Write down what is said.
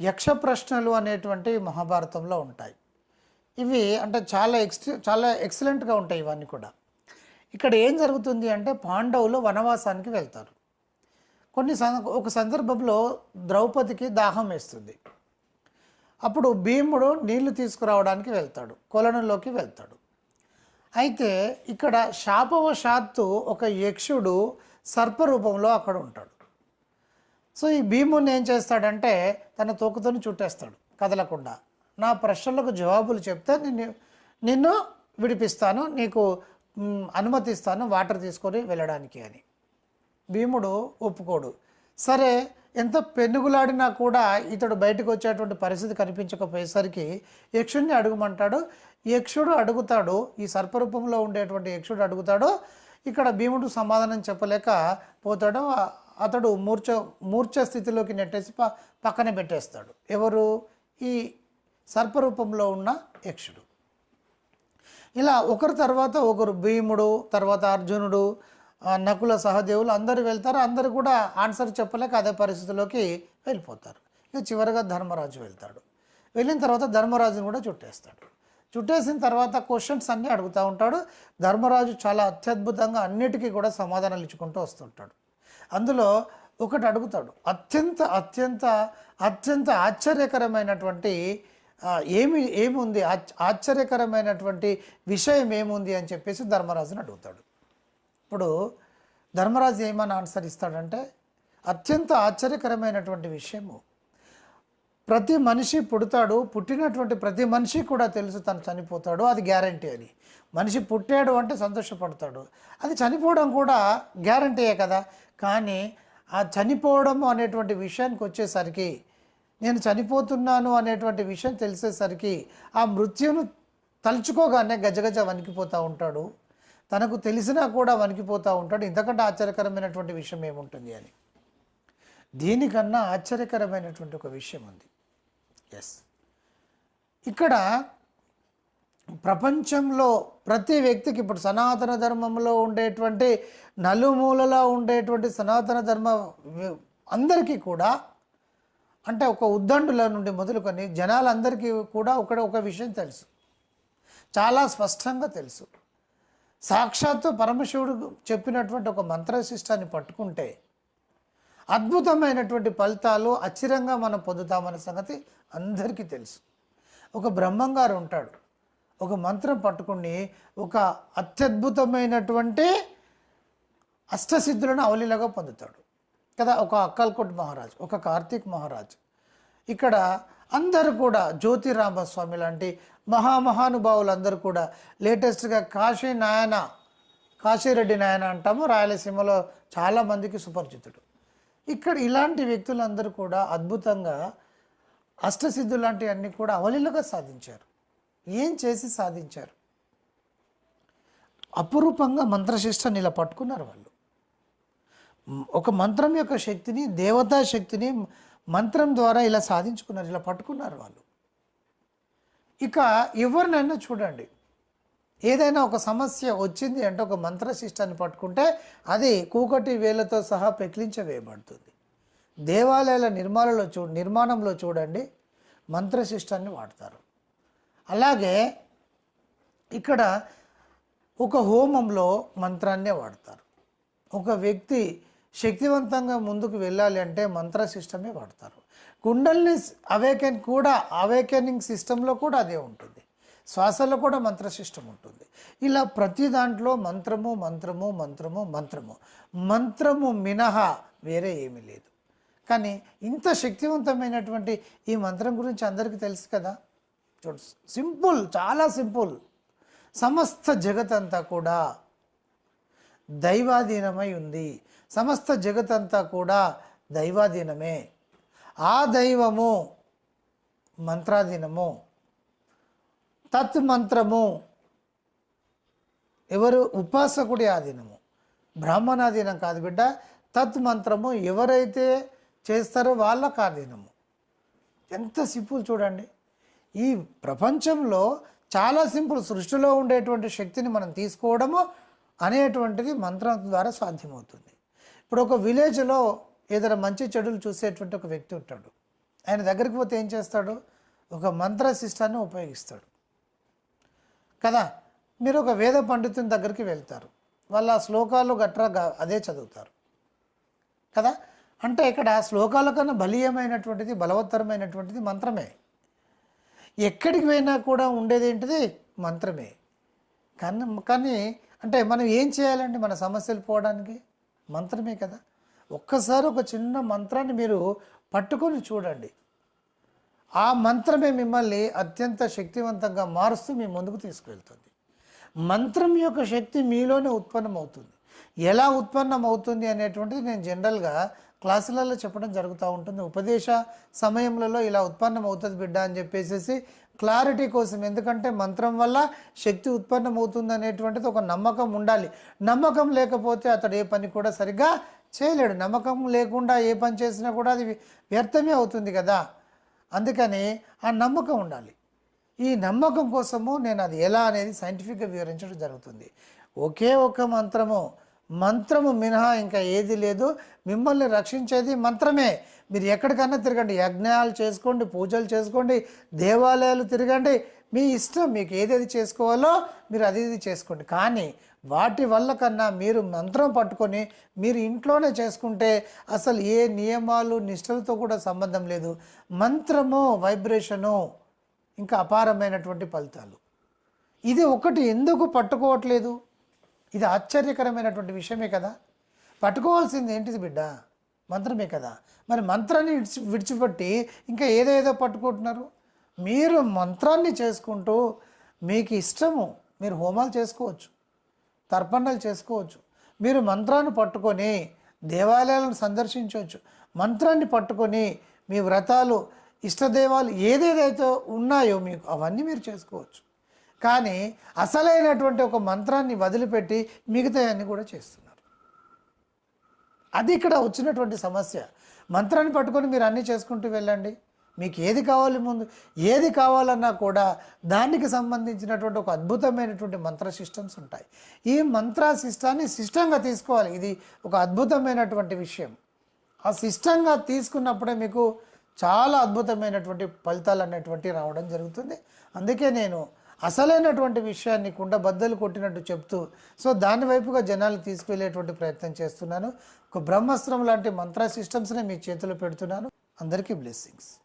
యక్ష ప్రశ్నలు అనేటువంటి మహాభారతంలో ఉంటాయి. ఇవి అంటే చాలా ఎక్స్ చాలా ఎక్సలెంట్గా ఉంటాయి ఇవన్నీ కూడా. ఇక్కడ ఏం జరుగుతుంది అంటే పాండవులు వనవాసానికి వెళ్తారు. కొన్ని సంద ఒక సందర్భంలో ద్రౌపదికి దాహం వేస్తుంది. అప్పుడు భీముడు నీళ్ళు తీసుకురావడానికి వెళ్తాడు కొలనులోకి వెళ్తాడు. అయితే ఇక్కడ శాపవశాత్తు ఒక యక్షుడు సర్పరూపంలో అక్కడ ఉంటాడు. సో ఈ భీముని ఏం చేస్తాడంటే తన తోకుతోని చుట్టేస్తాడు కదలకుండా. నా ప్రశ్నలకు జవాబులు చెప్తే నిన్ను నిన్ను విడిపిస్తాను నీకు అనుమతిస్తాను వాటర్ తీసుకొని వెళ్ళడానికి అని. భీముడు ఒప్పుకోడు. సరే ఎంత పెన్నుగులాడినా కూడా ఇతడు బయటకు వచ్చేటువంటి పరిస్థితి కనిపించకపోయేసరికి యక్షుడిని అడుగుమంటాడు. యక్షుడు అడుగుతాడు ఈ సర్పరూపంలో ఉండేటువంటి యక్షుడు అడుగుతాడు. ఇక్కడ భీముడు సమాధానం చెప్పలేక పోతాడు అతడు మూర్ఛ మూర్ఛ స్థితిలోకి నెట్టేసి ప పక్కన పెట్టేస్తాడు. ఎవరు? ఈ సర్పరూపంలో ఉన్న యక్షుడు. ఇలా ఒకరి తర్వాత ఒకరు భీముడు తర్వాత అర్జునుడు నకుల సహదేవులు అందరూ వెళ్తారు. అందరూ కూడా ఆన్సర్ చెప్పలేక అదే పరిస్థితిలోకి వెళ్ళిపోతారు. ఇక చివరిగా ధర్మరాజు వెళ్తాడు. వెళ్ళిన తర్వాత ధర్మరాజుని కూడా చుట్టేస్తాడు. చుట్టేసిన తర్వాత క్వశ్చన్స్ అన్నీ అడుగుతూ ఉంటాడు. ధర్మరాజు చాలా అత్యద్భుతంగా అన్నిటికీ కూడా సమాధానాలు ఇచ్చుకుంటూ వస్తుంటాడు. అందులో ఒకటి అడుగుతాడు. అత్యంత అత్యంత అత్యంత ఆశ్చర్యకరమైనటువంటి ఏమి ఏముంది? ఆశ్చర్యకరమైనటువంటి విషయం ఏముంది అని చెప్పేసి ధర్మరాజుని అడుగుతాడు. ఇప్పుడు ధర్మరాజు ఏమని ఆన్సర్ ఇస్తాడంటే అత్యంత ఆశ్చర్యకరమైనటువంటి విషయము. ప్రతి మనిషి పుడతాడు పుట్టినటువంటి ప్రతి మనిషి కూడా తెలుసు తను చనిపోతాడు అది గ్యారంటీ అని. మనిషి పుట్టాడు అంటే సంతోషపడతాడు. అది చనిపోవడం కూడా గ్యారంటీయే కదా. కానీ ఆ చనిపోవడం అనేటువంటి విషయానికి వచ్చేసరికి నేను చనిపోతున్నాను అనేటువంటి విషయం తెలిసేసరికి ఆ మృత్యును తలుచుకోగానే గజగజ వణికిపోతూ ఉంటాడు. తనకు తెలిసినా కూడా వణికిపోతూ ఉంటాడు. ఇంతకంటే ఆశ్చర్యకరమైనటువంటి విషయం ఏముంటుంది అని. దీనికన్నా ఆశ్చర్యకరమైనటువంటి ఒక విషయం ఉంది. ఎస్ ఇక్కడ ప్రపంచంలో ప్రతి వ్యక్తికి ఇప్పుడు సనాతన ధర్మంలో ఉండేటువంటి నలుమూలలో ఉండేటువంటి సనాతన ధర్మ అందరికీ కూడా అంటే ఒక ఉద్దండుల నుండి మొదలుకొని జనాలందరికీ కూడా ఒకటి ఒక విషయం తెలుసు. చాలా స్పష్టంగా తెలుసు. సాక్షాత్తు పరమశివుడు చెప్పినటువంటి ఒక మంత్రశిష్టాన్ని పట్టుకుంటే అద్భుతమైనటువంటి ఫలితాలు అచిరంగా మనం పొందుతామనే సంగతి అందరికీ తెలుసు. ఒక బ్రహ్మంగారు ఉంటాడు. ఒక మంత్రం పట్టుకుని ఒక అత్యద్భుతమైనటువంటి అష్టసిద్ధులను అవలీలగా పొందుతాడు. కదా ఒక అక్కల్కోట్ మహారాజ్ ఒక కార్తీక్ మహారాజ్. ఇక్కడ అందరూ కూడా జ్యోతిరామస్వామి లాంటి మహామహానుభావులు అందరూ కూడా లేటెస్ట్గా కాశీ నాయన కాశీరెడ్డి నాయన అంటాము రాయలసీమలో చాలామందికి సుపరిచితుడు. ఇక్కడ ఇలాంటి వ్యక్తులందరూ కూడా అద్భుతంగా అష్టసిద్ధులు లాంటివన్నీ కూడా అవలీలగా సాధించారు. ఏం చేసి సాధించారు? అపురూపంగా మంత్రశిష్టాన్ని ఇలా పట్టుకున్నారు వాళ్ళు. ఒక మంత్రం యొక్క శక్తిని దేవతా శక్తిని మంత్రం ద్వారా ఇలా సాధించుకున్నారు ఇలా పట్టుకున్నారు వాళ్ళు. ఇక ఎవరినైనా చూడండి. ఏదైనా ఒక సమస్య వచ్చింది అంటే ఒక మంత్రశిష్టాన్ని పట్టుకుంటే అది కూకటి వేలతో సహా పెకిలించవేయబడుతుంది దేవాలయాల నిర్మాణంలో చూ నిర్మాణంలో చూడండి మంత్రశిష్టాన్ని వాడతారు. అలాగే ఇక్కడ ఒక హోమంలో మంత్రాన్నే వాడతారు. ఒక వ్యక్తి శక్తివంతంగా ముందుకు వెళ్ళాలి అంటే మంత్ర సిస్టమే వాడతారు. కుండల్ని అవేకెన్ కూడా అవేకెనింగ్ సిస్టంలో కూడా అదే ఉంటుంది. శ్వాసలో కూడా మంత్ర సిస్టమ్ ఉంటుంది. ఇలా ప్రతి దాంట్లో మంత్రము మంత్రము మంత్రము మంత్రము. మంత్రము మినహా వేరే ఏమీ లేదు. కానీ ఇంత శక్తివంతమైనటువంటి ఈ మంత్రం గురించి అందరికీ తెలుసు కదా? చూడు సింపుల్ చాలా సింపుల్. సమస్త జగతంతా కూడా దైవాధీనమై ఉంది. సమస్త జగతంతా కూడా దైవాధీనమే. ఆ దైవము మంత్రాధీనము. తత్ మంత్రము ఎవరు? ఉపాసకుడి ఆధీనము. బ్రాహ్మణాధీనం కాదు బిడ్డ. తత్ మంత్రము ఎవరైతే చేస్తారో వాళ్ళకు ఆధీనము. ఎంత సింపుల్ చూడండి. ఈ ప్రపంచంలో చాలా సింపుల్ సృష్టిలో ఉండేటువంటి శక్తిని మనం తీసుకోవడము అనేటువంటిది మంత్రం ద్వారా సాధ్యమవుతుంది. ఇప్పుడు ఒక విలేజ్లో ఏదైనా మంచి చెడులు చూసేటువంటి ఒక వ్యక్తి ఉంటాడు. ఆయన దగ్గరికి పోతే ఏం చేస్తాడు? ఒక మంత్ర శిష్టాన్ని ఉపయోగిస్తాడు. కదా? మీరు ఒక వేద పండితుని దగ్గరికి వెళ్తారు. వాళ్ళ శ్లోకాలు గట్రా అదే చదువుతారు. కదా? అంటే ఇక్కడ శ్లోకాల కన్నా బలీయమైనటువంటిది బలవత్తరమైనటువంటిది మంత్రమే. ఎక్కడికి పోయినా కూడా ఉండేది ఏంటిది? మంత్రమే. కానీ కానీ అంటే మనం ఏం చేయాలండి మన సమస్యలు పోవడానికి? మంత్రమే కదా. ఒక్కసారి ఒక చిన్న మంత్రాన్ని మీరు పట్టుకొని చూడండి. ఆ మంత్రమే మిమ్మల్ని అత్యంత శక్తివంతంగా మారుస్తూ మీ ముందుకు తీసుకువెళ్తుంది. మంత్రం యొక్క శక్తి మీలోనే ఉత్పన్నం అవుతుంది ఎలా ఉత్పన్నం అవుతుంది అనేటువంటిది నేను జనరల్గా క్లాసులలో చెప్పడం జరుగుతూ ఉంటుంది. ఉపదేశ సమయంలో ఇలా ఉత్పన్నం అవుతుంది బిడ్డ అని చెప్పేసి క్లారిటీ కోసం ఎందుకంటే మంత్రం వల్ల శక్తి ఉత్పన్నం అవుతుంది అనేటువంటిది ఒక నమ్మకం ఉండాలి. నమ్మకం లేకపోతే అతడు ఏ పని కూడా సరిగ్గా చేయలేడు. నమ్మకం లేకుండా ఏ పని చేసినా కూడా అది వ్యర్థమే అవుతుంది కదా. అందుకని ఆ నమ్మకం ఉండాలి. ఈ నమ్మకం కోసము నేను అది ఎలా అనేది సైంటిఫిక్గా వివరించడం జరుగుతుంది. ఒకే ఒక్క మంత్రము మంత్రము మినహా ఇంకా ఏది లేదు. మిమ్మల్ని రక్షించేది మంత్రమే. మీరు ఎక్కడికన్నా తిరగండి. యజ్ఞాలు చేసుకోండి పూజలు చేసుకోండి దేవాలయాలు తిరగండి. మీ ఇష్టం మీకు ఏదేది చేసుకోవాలో మీరు అది ఇది చేసుకోండి. కానీ వాటి వల్ల కన్నా మీరు మంత్రం పట్టుకొని మీరు ఇంట్లోనే చేసుకుంటే అసలు ఏ నియమాలు నిష్టలతో కూడా సంబంధం లేదు. మంత్రము వైబ్రేషను ఇంకా అపారమైనటువంటి ఫలితాలు. ఇది ఒకటి ఎందుకు పట్టుకోవట్లేదు? ఇది ఆశ్చర్యకరమైనటువంటి విషయమే కదా? పట్టుకోవాల్సింది ఏంటిది బిడ్డ? మంత్రమే కదా? మరి మంత్రాన్ని విడిచి విడిచిపెట్టి ఇంకా ఏదేదో పట్టుకుంటున్నారు? మీరు మంత్రాన్ని చేసుకుంటూ మీకు ఇష్టము మీరు హోమాలు చేసుకోవచ్చు తర్పణాలు చేసుకోవచ్చు. మీరు మంత్రాన్ని పట్టుకొని దేవాలయాలను సందర్శించవచ్చు. మంత్రాన్ని పట్టుకొని మీ వ్రతాలు ఇష్టదేవాలు ఏదేదైతే ఉన్నాయో మీకు అవన్నీ మీరు చేసుకోవచ్చు. కానీ అసలైనటువంటి ఒక మంత్రాన్ని వదిలిపెట్టి మిగతాయన్నీ కూడా చేస్తున్నారు. అది ఇక్కడ వచ్చినటువంటి సమస్య. మంత్రాన్ని పట్టుకొని మీరు అన్నీ చేసుకుంటూ వెళ్ళండి. మీకు ఏది కావాలి ముందు ఏది కావాలన్నా కూడా దానికి సంబంధించినటువంటి ఒక అద్భుతమైనటువంటి మంత్ర సిస్టమ్స్ ఉంటాయి. ఈ మంత్ర సిస్టాన్ని సిస్టంగా తీసుకోవాలి. ఇది ఒక అద్భుతమైనటువంటి విషయం. ఆ సిస్టంగా తీసుకున్నప్పుడే మీకు చాలా అద్భుతమైనటువంటి ఫలితాలు అనేటువంటి రావడం జరుగుతుంది. అందుకే నేను అసలైనటువంటి విషయాన్ని కుండ బద్దలు కొట్టినట్టు చెప్తూ సో దాని వైపుగా జనాలు తీసుకువెళ్ళేటువంటి ప్రయత్నం చేస్తున్నాను. ఒక బ్రహ్మాస్త్రం లాంటి మంత్ర సిస్టమ్స్ని మీ చేతిలో పెడుతున్నాను. అందరికీ బ్లెస్సింగ్స్.